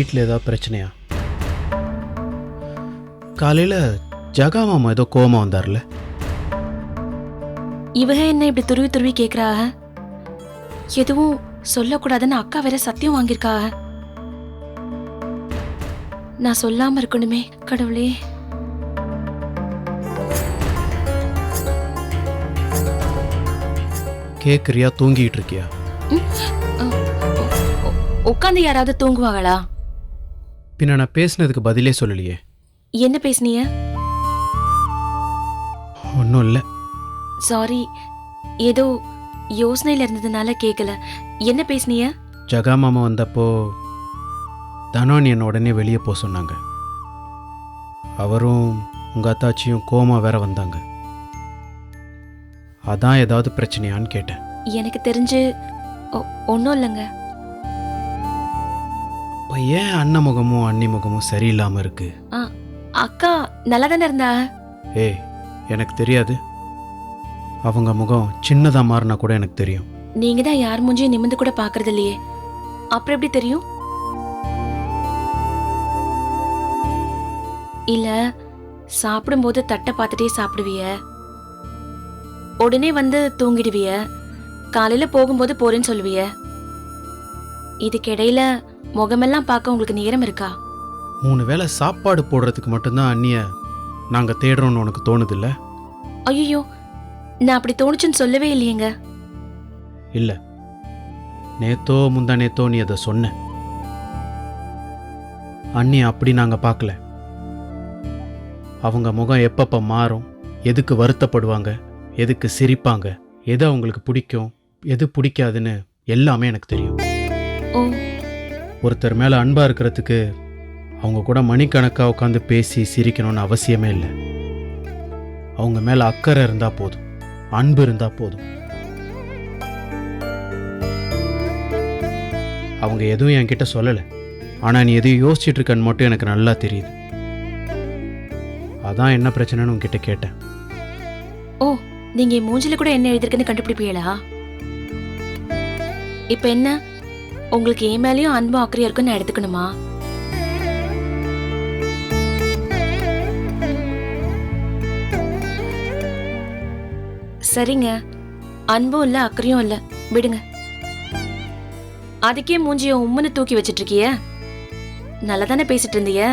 வீட்டில் ஏதாவது பிரச்சனையா காலையில் ஜகா மாமா ஏதோ கோமா வந்தார்ல இவக என்ன இப்படி துருவி துருவி கேக்குறாக எதுவும் சொல்லக்கூடாதுன்னு அக்கா வேற சத்தியம் வாங்கியிருக்காக நான் சொல்லாம இருக்கணுமே கடவுளே கேட்குறியா தூங்கிட்டு இருக்கியா உட்காந்து யாராவது தூங்குவாங்களா பின்ன நான் பேசுனதுக்கு பதிலே சொல்லலையே. என்ன பேசுனீங்க ஒன்றும் இல்லை. சாரி ஏதோ யோசனையில இருந்ததுனால கேட்கல என்ன பேசுனீங்க ஜகா மாமா வந்தப்போ தனோன் என்னை உடனே வெளியே போக சொன்னாங்க. அவரும் உங்கள் அத்தாச்சியும் கோமா வேற வந்தாங்க. அதான் ஏதாவது பிரச்சனையான்னு கேட்டேன். எனக்கு தெரிஞ்சு ஒன்றும் இல்லைங்க. இப்போ ஏன் அண்ணன் முகமும் அண்ணி முகமும் சரியில்லாமல் இருக்கு அக்கா நல்லா தானே இருந்தா? ஏய் எனக்கு தெரியாது. அவங்க முகம் சின்னதாக மாறினா கூட எனக்கு தெரியும். நீங்க தான் யார் மூஞ்சியும் நிமிந்து கூட பாக்குறது இல்லையே. அப்புறம் எப்படி தெரியும்? இல்ல சாப்பிடும்போது தட்டை பார்த்துட்டே சாப்பிடுவிய? உடனே வந்து தூங்கிடுவிய? காலையில போகும்போது போறேன்னு சொல்லுவிய? இதுக்கிடையில முகமெல்லாம் பார்க்க உங்களுக்கு நேரம் இருக்கா? மூணு வேளை சாப்பாடு போடுறதுக்கு மட்டும்தான் அண்ணிய நாங்கள் தேடுறோம்னு உனக்கு தோணுதில்ல? ஐயோ நான் அப்படி தோணுச்சுன்னு சொல்லவே இல்லையேங்க. இல்லை. நேத்தோ முந்தா நேத்தோ நீ அதை சொன்ன. அண்ணி அப்படி நாங்கள் பார்க்கல. அவங்க முகம் எப்பப்போ மாறும் எதுக்கு வருத்தப்படுவாங்க எதுக்கு சிரிப்பாங்க எது அவங்களுக்கு பிடிக்கும் எது பிடிக்காதுன்னு எல்லாமே எனக்கு தெரியும். ஓ ஒருத்தர் மேலே அன்பாக இருக்கிறதுக்கு அவங்க கூட மணிக்கணக்காக உட்காந்து பேசி சிரிக்கணும்னு அவசியமே இல்லை. அவங்க மேலே அக்கறை இருந்தால் போதும். அன்பு இருந்தால் போதும். அவங்க எதுவும் என்கிட்ட சொல்லலை. ஆனால் நீ எதையும் யோசிச்சுட்டு இருக்கன்னு மட்டும் எனக்கு நல்லா தெரியுது. அதான் என்ன பிரச்சனைன்னு உங்ககிட்ட கேட்டேன். ஓ நீங்க மூஞ்சில கூட என்ன எழுதிருக்குன்னு கண்டுபிடிப்பீங்களா? இப்ப என்ன? உங்களுக்கு என் மேலயும் அன்பும் அக்கறையும் இருக்குன்னு நான் எடுத்துக்கணுமா? சரிங்க. அன்பும் இல்ல அக்கறையும் இல்ல. விடுங்க. அதுக்கே மூஞ்சிய உம்முன்னு தூக்கி வச்சிட்டு இருக்கிய நல்லா தானே பேசிட்டு இருந்தீங்க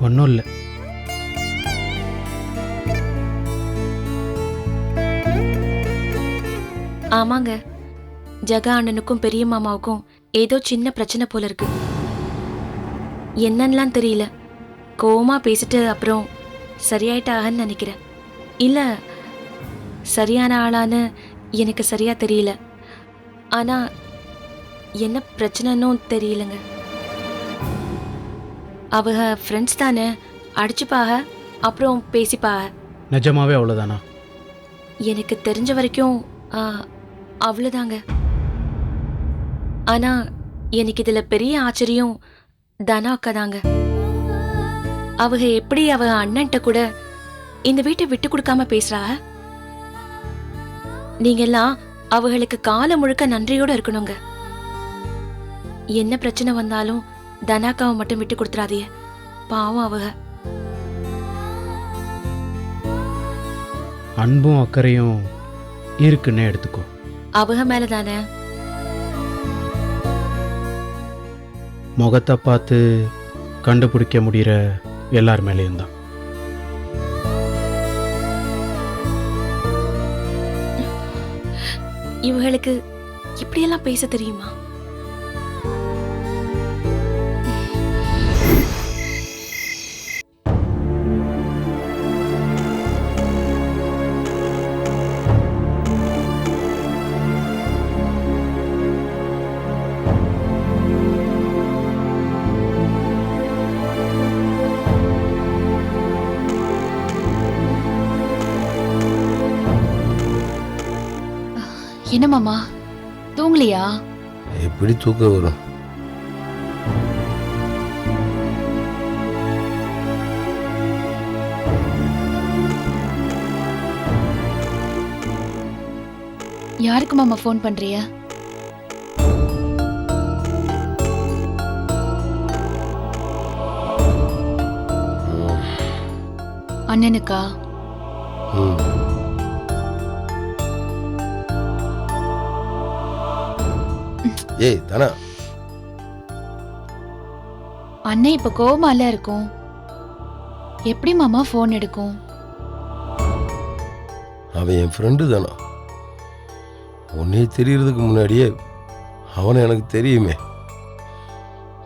ஒன்றும் இல்லை. ஆமாங்க. ஜகா அண்ணனுக்கும் பெரிய மாமாவுக்கும் ஏதோ சின்ன பிரச்சனை போல இருக்கு. என்னன்னுலாம் தெரியல. கோவமா பேசிட்டு அப்புறம் சரியாயிட்டாகன்னு நினைக்கிறேன். இல்ல சரியான ஆளான்னு எனக்கு சரியா தெரியல. ஆனா என்ன பிரச்சனைன்னும் தெரியலங்க. அவங்க ஃப்ரெண்ட்ஸ் தானே அடிச்சுப்பாக அப்புறம் பேசிப்பாக. நிஜமாவே அவ்வளோதானா எனக்கு தெரிஞ்ச வரைக்கும் ஆ, அவ்வளவுதாங்க. ஆனா எனக்கு இதுல பெரிய ஆச்சரியம் தனா அக்கா தாங்க அவங்க எப்படி அவ அண்ணன்ட்ட கூட இந்த வீட்டை விட்டு கொடுக்காம பேசுறா? நீங்க எல்லாம் அவங்களுக்கு காலம் முழுக்க நன்றியோட இருக்கணுங்க. என்ன பிரச்சனை வந்தாலும் தனாக்காவை மட்டும் விட்டு கொடுத்துறாதீங்க. பாவம் அவங்க அன்பும் அக்கறையும் இருக்குன்னே எடுத்துக்கோ. அவங்க மேல தானே முகத்தை பார்த்து கண்டுபிடிக்க முடிகிற எல்லார் மேலேயும் தான். இவங்களுக்கு இப்படியெல்லாம் பேச தெரியுமா? என்ன மாமா? தூங்கலையா? எப்படி தூக்க வரும்? யாருக்கு மாமா ஃபோன் பண்றிய அண்ணனுக்கா? ம். ஏய் தானா. அண்ணன் இப்ப கோவமால இருக்கும்? எப்படி மாமா ஃபோன் எடுக்கும்? அவன் என் ஃப்ரெண்டு தானா. உன்னை தெரியறதுக்கு முன்னாடியே அவனை எனக்கு தெரியுமே.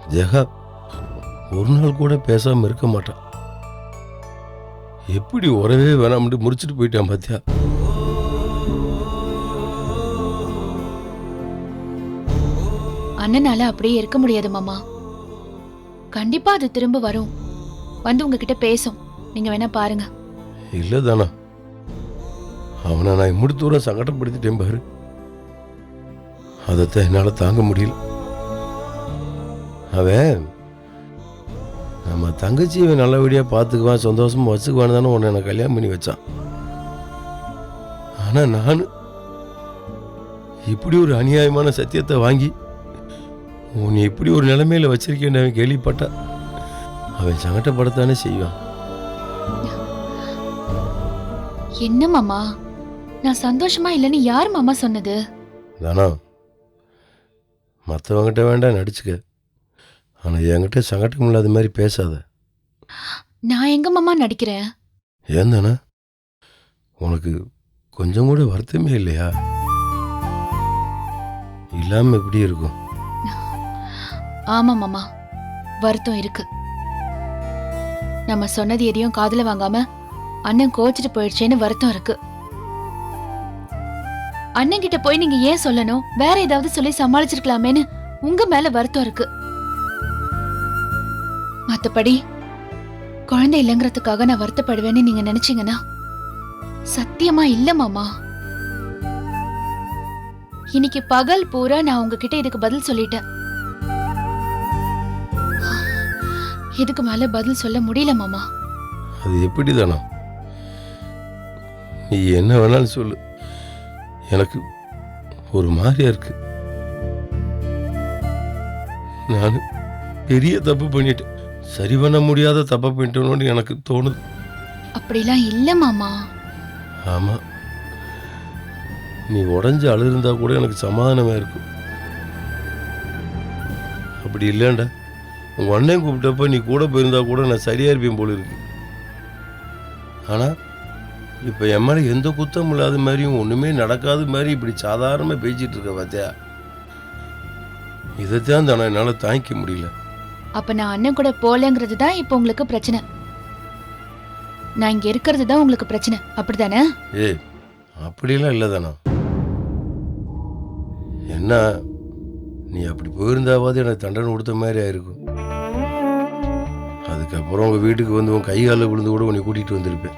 ஜெகா ஒரு நாள் கூட பேசாம இருக்க மாட்டான். எப்படி உறவே வேணாம்னு முடிச்சிட்டு போயிட்டான் பாத்தியா? அண்ணனால அப்படியே இருக்க முடியாது மாமா. கண்டிப்பா அது திரும்ப வரும். வந்து உங்ககிட்ட பேசும். நீங்க வேணா பாருங்க. இல்லை தானா அவனை நான் இம்முடி தூரம் சங்கடப்படுத்திட்டேன் பாரு. அதைத்தான் என்னால் தாங்க முடியல. அவன் நம்ம தங்கச்சி இவன் நல்லபடியாக பார்த்துக்குவான் சந்தோஷமா வச்சுக்குவான்னு தானே உன்னை எனக்கு கல்யாணம் பண்ணி வச்சான். ஆனால் நான் இப்படி ஒரு அநியாயமான சத்தியத்தை வாங்கி உன்னை இப்படி ஒரு நிலைமையில வச்சிருக்கேன்னு அவன் கேள்விப்பட்டா அவன் சங்கடப்படத்தானே செய்வான். என்ன மாமா? நான் சந்தோஷமா இல்லைன்னு யார் மாமா சொன்னது? தானா? மற்றவங்கிட்ட வேண்டாம் நடிச்சுக்க. ஆனால் என்கிட்ட சங்கடம் இல்லாத மாதிரி பேசாத. நான் எங்க மாமா நடிக்கிறேன்? ஏன் தானே? உனக்கு கொஞ்சம் கூட வருத்தமே இல்லையா? இல்லாமல் எப்படி இருக்கும்? ஆமா மாமா. வருத்தம் இருக்கு. நம்ம சொன்னது எதையும் காதுல வாங்காம அண்ணன் கோச்சிட்டு போயிடுச்சேன்னு வருத்தம் இருக்கு. அண்ணன் கிட்ட போய் நீங்க ஏன் சொல்லணும்? வேற ஏதாவது சொல்லி சமாளிச்சிருக்கலாமேன்னு உங்க மேல வருத்தம் இருக்கு. மத்தபடி குழந்தை இல்லைங்கிறதுக்காக நான் வருத்தப்படுவேன்னு நீங்க நினைச்சீங்கன்னா சத்தியமா இல்ல மாமா. இன்னைக்கு பகல் பூரா நான் உங்ககிட்ட இதுக்கு பதில் சொல்லிட்டேன். இதுக்கு மேல பதில் சொல்ல முடியல மாமா. அது எப்படி தானா? நீ என்ன வேணாலும் சொல்லு. எனக்கு ஒரு மாதிரியா இருக்கு. நான் பெரிய தப்பு பண்ணிட்டேன். சரி பண்ண முடியாத தப்பை பண்ணிட்டேனோன்னு எனக்கு தோணுது. அப்படிலாம் இல்ல மாமா. ஆமா. நீ உடஞ்சு அழுதுருந்தா கூட எனக்கு சமாதானமா இருக்கும். அப்படி இல்லைண்டா உங்க அண்ணன் கூப்பிட்டப்ப நீ கூட போயிருந்தா கூட நான் சரியா இருப்பேன் போல இருக்கு. ஆனா இப்ப என் மேல எந்த குத்தம் இல்லாத மாதிரியும் ஒண்ணுமே நடக்காத மாதிரி இப்படி சாதாரணமா பேசிட்டு இருக்க பாத்தியா? இதைத்தான் தானே என்னால தாங்கிக்க முடியல. அப்ப நான் அண்ணன் கூட போலங்கிறது தான் இப்போ உங்களுக்கு பிரச்சனை. நான் இங்க இருக்கிறது தான் உங்களுக்கு பிரச்சனை. அப்படிதானே? ஏய் அப்படியெல்லாம் இல்லை தானா? என்ன நீ அப்படி போயிருந்தாவது எனக்கு தண்டனை கொடுத்த மாதிரி ஆயிருக்கும். அதுக்கப்புறம் உங்கள் வீட்டுக்கு வந்து உன் கை காலில் விழுந்து கூட உன்னை கூட்டிகிட்டு வந்திருப்பேன்.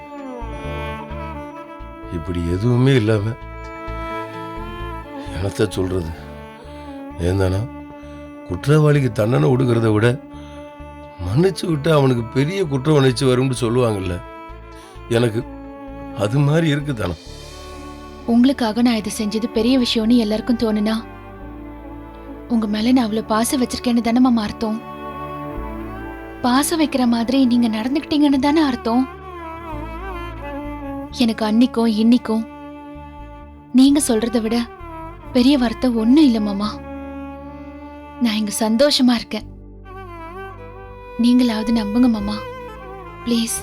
இப்படி எதுவுமே இல்லாமல் என்னத்த சொல்கிறது ஏந்தானா குற்றவாளிக்கு தண்டனை கொடுக்கறத விட மன்னிச்சு விட்டு அவனுக்கு பெரிய குற்ற உணர்ச்சி வரும்னு சொல்லுவாங்கல்ல. எனக்கு அது மாதிரி இருக்கு தானே? உங்களுக்காக நான் இதை செஞ்சது பெரிய விஷயம்னு எல்லாருக்கும் தோணுனா உங்க மேல நான் அவ்வளவு பாசம் வச்சிருக்கேன்னு தானே மாமா அர்த்தம்? பாசம் வைக்கிற மாதிரி நீங்க நடந்துக்கிட்டீங்கன்னு தானே அர்த்தம். எனக்கு அன்னிக்கும் இன்னிக்கும் நீங்க சொல்றத விட பெரிய வார்த்தை ஒண்ணும் இல்ல மாமா. நான் இங்க சந்தோஷமா இருக்கேன். நீங்களாவது நம்புங்க மாமா. ப்ளீஸ்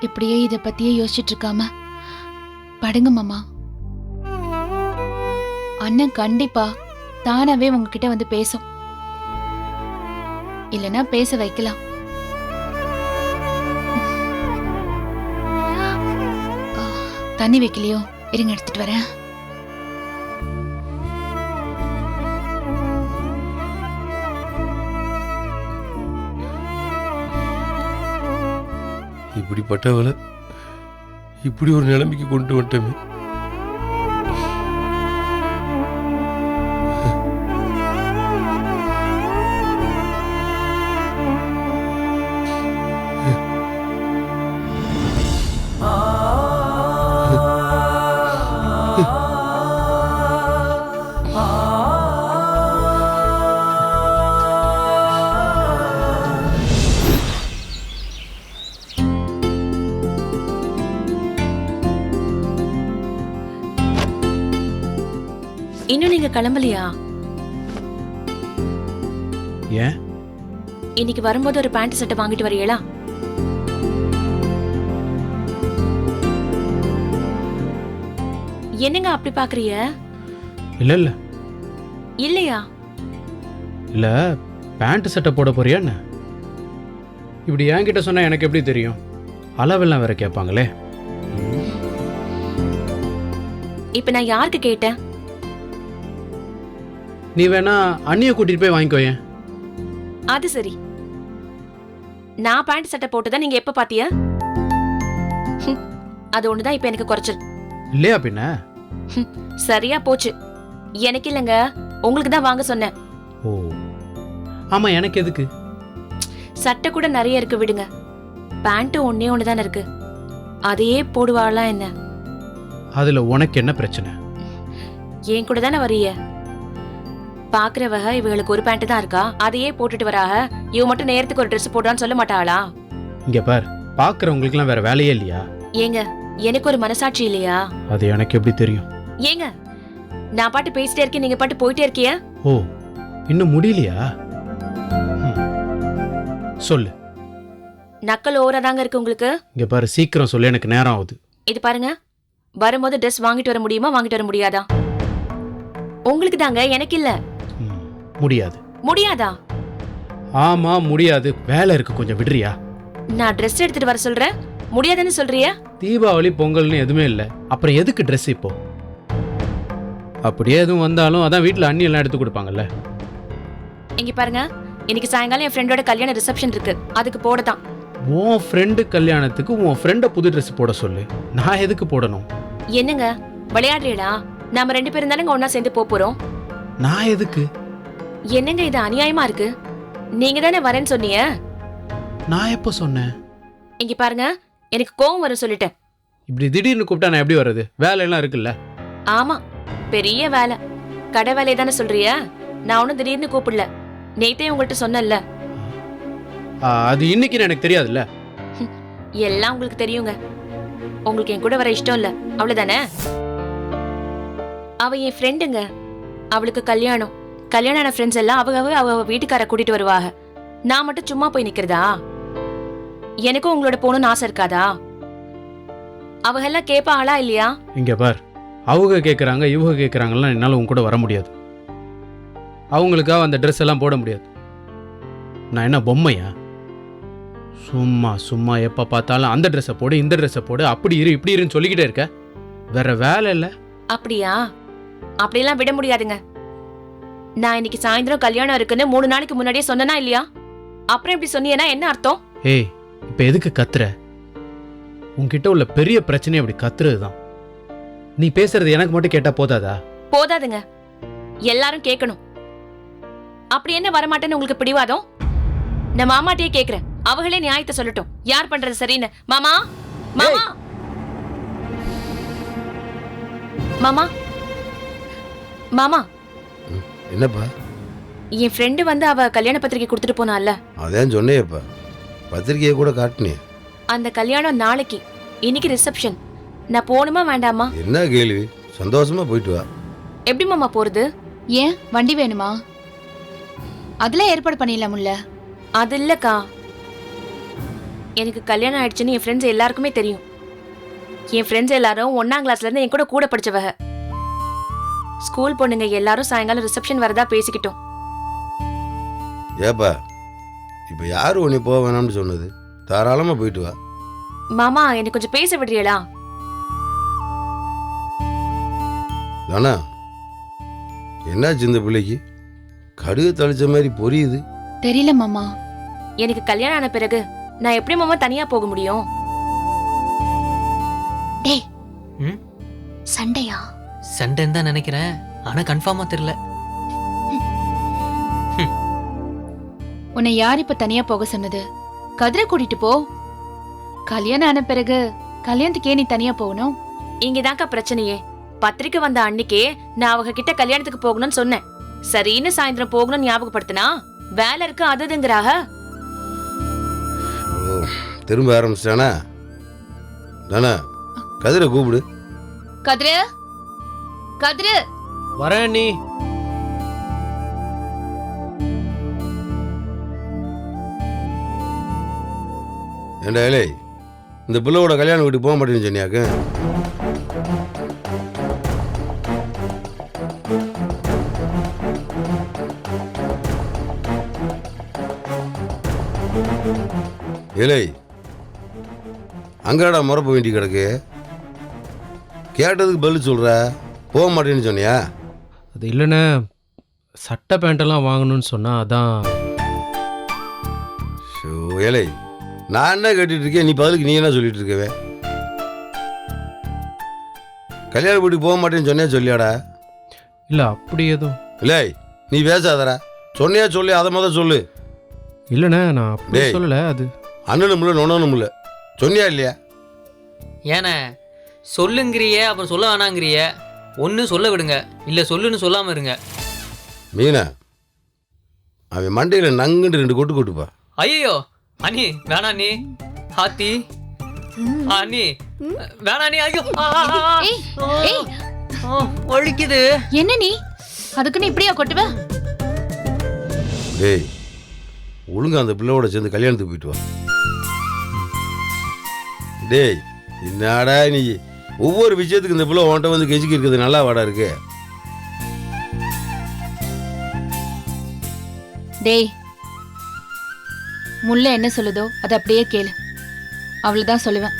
இப்படியே இத பத்தியே யோசிச்சுட்டு இருக்காம படுங்க மாமா. அண்ணன் கண்டிப்பா தானாவே உங்ககிட்ட வந்து பேசும். இல்லனா பேச வைக்கலாம். தண்ணி வைக்கலையோ? இருங்க எடுத்துட்டு வரேன். இப்படிப்பட்டவளை இப்படி ஒரு நிலைமைக்கு கொண்டு வந்துட்டோமே இன்னும் கிளம்பலையா? ஏன்? இன்னைக்கு வரும்போது ஒரு பேண்ட் சட்டை வாங்கிட்டு வரீங்களா என்னங்க அப்படி பாக்குறீங்க? இல்லை இல்லை. இல்லையா? இல்லை பேண்ட் சட்டை போட போறியா என்ன? இப்படி என்கிட்ட சொன்னால் எனக்கு எப்படி தெரியும்? அளவெல்லாம் வேற கேட்பாங்களே. இப்ப நான் யாருக்கு கேட்டேன்? நீ வேணா அண்ணியை கூட்டிட்டு போய் வாங்கிக்கோயேன் அது சரி. நான் பேண்ட் சட்டை போட்டுதான் நீங்க எப்ப பாத்திய? அது ஒண்ணுதான் இப்ப எனக்கு குறைச்சல். இல்லையா பின்ன? சரியா போச்சு. எனக்கு இல்லைங்க. உங்களுக்கு தான் வாங்க சொன்னேன். ஓ. ஆமாம் எனக்கு எதுக்கு? சட்டை கூட நிறைய இருக்கு விடுங்க. பேண்ட் ஒன்னே ஒன்று தானே இருக்கு. அதையே போடுவாளா என்ன? அதில் உனக்கு என்ன பிரச்சனை? என் கூட தானே வரிய பாக்குறவக இவங்களுக்கு ஒரு பேண்ட் தான் இருக்கா? அதையே போட்டுட்டு வராக. இவ மட்டும் நேரத்துக்கு ஒரு Dress போடுறான்னு சொல்ல மாட்டாளா? இங்கே பார் பார்க்குறவங்களுக்குலாம் வேற வேலையே இல்லையா? ஏங்க எனக்கு ஒரு மனசாட்சி இல்லையா? அது எனக்கு எப்படி தெரியும்? ஏங்க நான் பாட்டு பேசிட்டே இருக்கேன் நீங்க பாட்டு போயிட்டே இருக்கிய? ஓ இன்னும் முடியலையா? ம். சொல்லு. நக்கல் ஓவரா தாங்க இருக்கு உங்களுக்கு? இங்கே பாரு சீக்கிரம் சொல்லு எனக்கு நேரம் ஆகுது. இது பாருங்க வரும்போது Dress வாங்கிட்டு வர முடியுமா வாங்கிட்டு வர முடியாதா? உங்களுக்கு தாங்க எனக்கு இல்ல. முடியாது. முடியாதா? ஆமா முடியாது. வேலை இருக்கு கொஞ்சம் விடுறியா? நான் Dress எடுத்துட்டு வர சொல்றேன். முடியாதுன்னு சொல்றிய? தீபாவளி பொங்கல்னு எதுவுமே இல்லை. அப்புறம் எதுக்கு ட்ரெஸ் இப்போ? அப்படியே எதுவும் வந்தாலும் அதான் வீட்டில் அண்ணி எல்லாம் எடுத்து கொடுப்பாங்கல்ல. இங்க பாருங்க. இன்னைக்கு சாயங்காலம் என் ஃப்ரெண்டோட கல்யாண ரிசப்ஷன் இருக்கு. அதுக்கு போடதான் உன் ஃப்ரெண்டு கல்யாணத்துக்கு உன் ஃப்ரெண்டை புது ட்ரெஸ் போட சொல்லு. நான் எதுக்கு போடணும்? என்னங்க? விளையாடுறீடா நாம ரெண்டு பேரும் தானங்க ஒன்னா சேர்ந்து போப் போறோம். நான் எதுக்கு? என்னங்க இது அநியாயமா இருக்கு? நீங்க தானே வரேன்னு சொன்னீங்க? நான் எப்போ சொன்னேன்? இங்க பாருங்க எனக்கு கோவம் வரும் சொல்லிட்டேன். இப்படி திடீர்னு கூப்பிட்டா நான் எப்படி வர்றது? வேலையெல்லாம் இருக்குல்ல? ஆமா பெரிய வேலை. கடை வேலையை தானே சொல்றிய? நான் ஒன்னும் திடீர்னு கூப்பிடல. நேத்தே உங்கள்ட்ட சொன்னேன்ல. ஆ, அது இன்னைக்கு எனக்கு தெரியாதுல்ல? எல்லாம் உங்களுக்கு தெரியுங்க. உங்களுக்கு என் கூட வர இஷ்டம் இல்ல. அவ்வளவுதானே? அவ என் ஃப்ரெண்டுங்க அவளுக்கு கல்யாணம். கல்யாணம் ஆன ஃப்ரெண்ட்ஸ் எல்லாம் அவங்க அவ அவ வீட்டுக்கார கூட்டிட்டு வருவாங்க. நான் மட்டும் சும்மா போய் நிக்கிறதா? எனக்கும் உங்களோட போகணும்னு ஆசை இருக்காதா? அவங்க எல்லாம் கேட்பாங்களா இல்லையா? இங்க பார். அவங்க கேட்குறாங்க இவங்க கேட்குறாங்கலாம் என்னால் உன் கூட வர முடியாது. அவங்களுக்காக அந்த ட்ரெஸ் எல்லாம் போட முடியாது. நான் என்ன பொம்மையா? சும்மா சும்மா எப்போ பார்த்தாலும் அந்த ட்ரெஸ்ஸை போடு இந்த ட்ரெஸ்ஸை போடு அப்படி இரு இப்படி இருன்னு சொல்லிக்கிட்டே இருக்க. வேற வேலை இல்லை. அப்படியா? அப்படியெல்லாம் விட முடியாதுங்க. நான் இன்னைக்கு சாயந்தரம் கல்யாணம் இருக்குன்னு மூணு நாளைக்கு முன்னாடியே சொன்னனா இல்லையா? அப்புறம் இப்படி சொன்னீங்கன்னா என்ன அர்த்தம்? ஏய் இப்போ எதுக்கு கத்துற? உன்கிட்ட உள்ள பெரிய பிரச்சனை அப்படி கத்துறது தான் நீ பேசுறது எனக்கு மட்டும் கேட்டா போதாதா? போதாதுங்க. எல்லாரும் கேட்கணும் அப்படி என்ன வரமாட்டேன்னு உங்களுக்கு பிடிவாதம்? நான் மாமாட்டியே கேக்குறேன். அவங்களே நியாயத்தை சொல்லட்டும். யார் பண்றது சரின்னு? மாமா? மாமா? மாமா? மாமா? என்னப்பா? என் ஃப்ரெண்டு வந்து அவ கல்யாண பத்திரிக்கை கொடுத்துட்டு போனால அதான் சொன்னேப்பா. பத்திரிக்கையை கூட காட்டினே அந்த கல்யாணம் நாளைக்கு. இன்னைக்கு ரிசப்ஷன் நான் போகணுமா வேண்டாமா? என்ன கேள்வி? சந்தோஷமா போயிட்டு வா. எப்படி மாமா போறது? ஏன்? வண்டி வேணுமா? அதெல்லாம் ஏற்பாடு பண்ணிடலாம்ல அது இல்லக்கா. எனக்கு கல்யாணம் ஆயிடுச்சுன்னு என் ஃப்ரெண்ட்ஸ் எல்லாருக்குமே தெரியும். என் ஃப்ரெண்ட்ஸ் எல்லாரும் ஒன்னாம் கிளாஸ்ல இருந்து என் கூட கூட படிச்சவக ஸ்கூல் பொண்ணுங்க எல்லாரும் சாயங்காலம் ரிசப்ஷன் வரதா பேசிக்கிட்டோம். ஏப்பா இப்போ யார் உன்னை போக வேணாம்னு சொன்னது? தாராளமாக போயிட்டு வா. மாமா எனக்கு கொஞ்சம் பேச விடுறீங்களா? தானா? என்னாச்சு இந்த பிள்ளைக்கு? கடுகு தளிச்ச மாதிரி பொரியுது. தெரியல மாமா. எனக்கு கல்யாணம் ஆன பிறகு நான் எப்படி மாமா தனியா போக முடியும்? டேய். ம்? சண்டையா? சண்டைன்னு தான் நினைக்கிறேன். ஆனா கன்ஃபார்மா தெரியல. உன்னை யார் இப்ப தனியா போக சொன்னது? கதிரை கூட்டிட்டு போ. கல்யாணம் ஆன பிறகு கல்யாணத்துக்கே நீ தனியா போகணும். இங்கதான்க்கா பிரச்சனையே. பத்திரிக்கை வந்த அன்னைக்கே நான் அவங்க கிட்ட கல்யாணத்துக்கு போகணும்னு சொன்னேன். சரின்னு சாயந்தரம் போகணும்னு ஞாபகப்படுத்தினா? வேலை இருக்கு அதுதுங்கிறாக ஓ திரும்ப ஆரம்பிச்சிட்டானா? கதிரை கூப்பிடு. கதிரு? கதிரு. வரேன் நீ ஏண்டா ஏலே இந்த பிள்ளையோட கல்யாணம் வீட்டுக்கு போக மாட்டேன்னு சொன்னியாக்கு? ஏலே அங்கடா முறப்ப வேண்டி கிடக்கு. கேட்டதுக்கு பதில் சொல்ற? போக மாட்டேன்னு சொன்னியா? அது இல்லைண்ணே. சட்டை பேண்ட்டெல்லாம் வாங்கணும்னு சொன்னா அதான். ஷோ ஏலே நான் என்ன கேட்டுட்டு இருக்கேன்? நீ பதிலுக்கு நீ என்ன சொல்லிட்டு இருக்கவே? கல்யாண வீட்டுக்கு போக மாட்டேன்னு சொன்னே சொல்லியாடா? இல்லை அப்படி எதுவும். இல்லை நீ பேசாதடா. சொன்னியா சொல்லி அதை முத சொல்லு. இல்லைண்ணே நான் அப்படி டேய். சொல்லலை அது. அண்ணனும் இல்லை நொண்ணனும் இல்லை. சொன்னியா இல்லையா? ஏண்ணே சொல்லுங்கிறிய அப்புறம் சொல்ல வேணாங்கிறிய. ஒன்று சொல்ல விடுங்க. இல்லை சொல்லுன்னு சொல்லாமல் இருங்க. மீனா அவன் மண்டையில் நங்குன்னு ரெண்டு கொட்டு கொட்டுப்பா. ஐயோ அண்ணி வேணா நீ ஹாத்தி. அண்ணி வேணா நீ ஐயோ. ஆ, ஆ, ஆ, ஆ. ஏய், ஏய். ஆ, வலிக்குது என்ன நீ? அதுக்குன்னு இப்படியா கொட்டுவ? டேய் ஒழுங்கா அந்த பிள்ளையோட சேர்ந்து கல்யாணத்துக்கு போயிட்டு வா. டேய் என்னடா நீ? ஒவ்வொரு விஷயத்துக்கு இந்த பிள்ளை உன்கிட்ட வந்து கெஜிக்கு இருக்குது. நல்லா வாடா இருக்கு. டேய் முல்லை என்ன சொல்லுதோ அதை அப்படியே கேளு. அவ்வளவுதான் சொல்லுவேன்.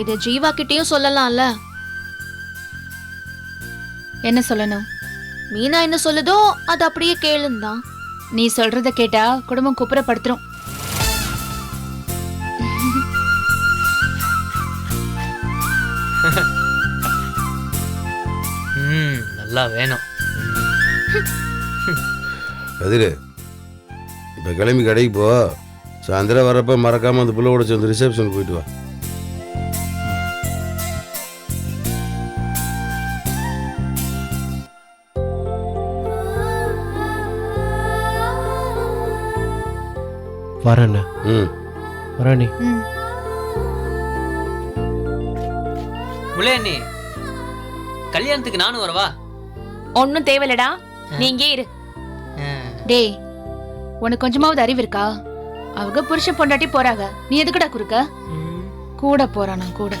இதை ஜீவா கிட்டேயும் சொல்லலாம்ல. என்ன சொல்லணும்? மீனா என்ன சொல்லுதோ அது அப்படியே கேளுந்தான் நீ சொல்றத கேட்டா குடும்பம் குப்புறப்படுத்துரும். ம் நல்லா வேணும். கதிரு இப்போ கிளம்பி கடைக்கு போ. சாயந்தரம் வரப்ப மறக்காம அந்த பிள்ளையோட சேர்ந்து ரிசப்ஷனுக்கு போயிட்டு வா. வரேண்ணே. ம். கல்யாணத்துக்கு நானும் வரவா? ஒன்னும் தேவையில்லடா. நீ இங்கே இரு. டேய் உனக்கு கொஞ்சமாவது அறிவு இருக்கா? அவங்க புருஷன் பொண்டாட்டி போறாங்க. நீ எதுக்குடா குறுக்க. கூட போறானா கூட?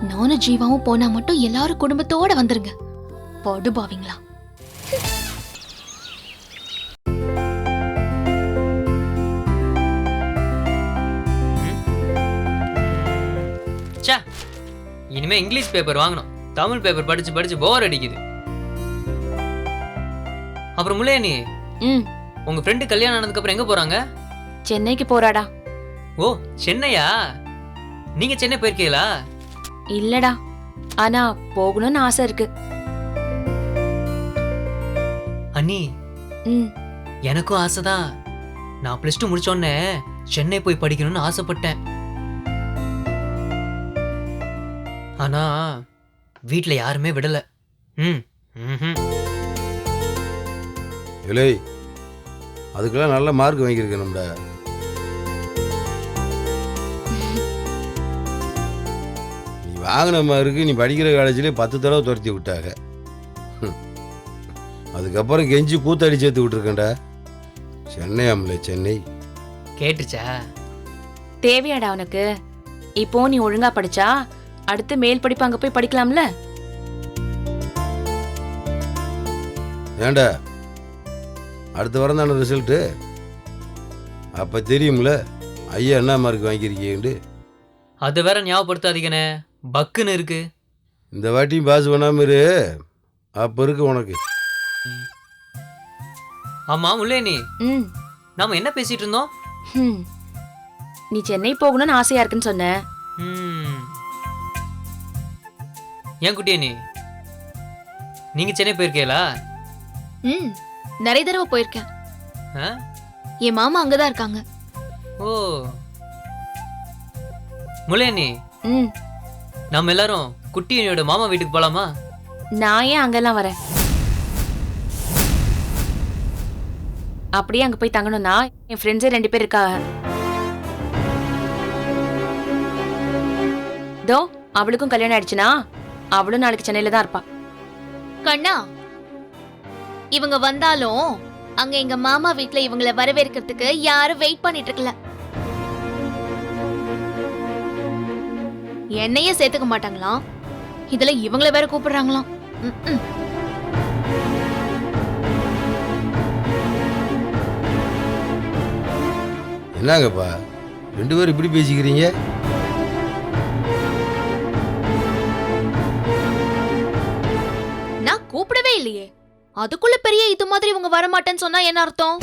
நானும் ஜீவாவும் போனா மட்டும் எல்லாரும் குடும்பத்தோட வந்துருங்க. படுபாவீங்களா. இனிமே இங்கிலீஷ் பேப்பர் வாங்கணும். தமிழ் பேப்பர் படிச்சு படிச்சு போர் அடிக்குது. அப்புறம் முளையண்ணி ம். உங்க ஃப்ரெண்டு கல்யாணம் ஆனதுக்கு அப்புறம் எங்க போறாங்க? சென்னைக்கு போறாடா. ஓ சென்னையா? நீங்க சென்னை போயிருக்கீங்களா? இல்லடா. ஆனா போகணும்னு ஆசை இருக்கு. அண்ணி ம். எனக்கும் ஆசைதான். நான் ப்ளஸ் டூ முடிச்சோடனே சென்னை போய் படிக்கணும்னு ஆசைப்பட்டேன். ஆனா வீட்ல யாருமே விடல. ம் ம்ஹும். இல்லை அதுக்கெல்லாம் நல்ல மார்க் வாங்கியிருக்கணும்டா நீ வாங்கின மார்க்கு நீ படிக்கிற காலேஜ்லேயே பத்து தடவை துரத்தி விட்டாங்க. அதுக்கப்புறம் கெஞ்சி கூத்தடி சேர்த்து விட்டுருக்கேன்டா. சென்னை ஆமல சென்னை. கேட்டுச்சா? தேவையாடா உனக்கு. இப்போ நீ ஒழுங்கா படிச்சா அடுத்து மேல் படிப்பு அங்க போய் படிக்கலாம்ல? ஏண்டா? அடுத்த வாரம் தானே ரிசல்ட்டு அப்போ தெரியும்ல ஐயா என்ன மார்க் வாங்கியிருக்கீங்கன்ட்டு. அது வேற ஞாபகப்படுத்தாதீங்கண்ணே. பக்குன்னு இருக்கு. இந்த வாட்டியும் பாஸ் பண்ணாம இரு. அப்போ இருக்கு உனக்கு. ஆமா முல்லேனி. ம். நாம என்ன பேசிட்டு இருந்தோம்? ஹம். நீ சென்னை போகணும்னு ஆசையா இருக்குன்னு சொன்ன. ம். ஏன் குட்டியே நீ? நீங்க சென்னை போயிருக்கீங்களா? ம் நிறைய தடவை போயிருக்கேன். ஆ? என் மாமா அங்கதான் இருக்காங்க. ஓ. முல்லேனி ம். நம்ம எல்லாரும் குட்டியனியோட மாமா வீட்டுக்கு போலாமா? நான் ஏன் அங்கெல்லாம் வரேன்? அப்படியே அங்க போய் தங்கணும்னா என் ஃப்ரெண்ட்ஸே ரெண்டு பேர் இருக்காங்க. தோ அவளுக்கும் கல்யாணம் ஆயிடுச்சுனா? அவளும் நாளைக்கு சென்னையில தான் இருப்பா. கண்ணா இவங்க வந்தாலும் அங்க எங்க மாமா வீட்ல இவங்கள வரவேற்கிறதுக்கு யாரும் வெயிட் பண்ணிட்டு இருக்கல. என்னையே சேர்த்துக்க மாட்டாங்களாம்? இதுல இவங்கள வேற கூப்பிடுறாங்களாம். என்னங்கப்பா? ரெண்டு பேரும் இப்படி பேசிக்கிறீங்க? அதுக்குள்ள பெரிய இது மாதிரி இவங்க வர மாட்டேன்னு சொன்னா என்ன அர்த்தம்?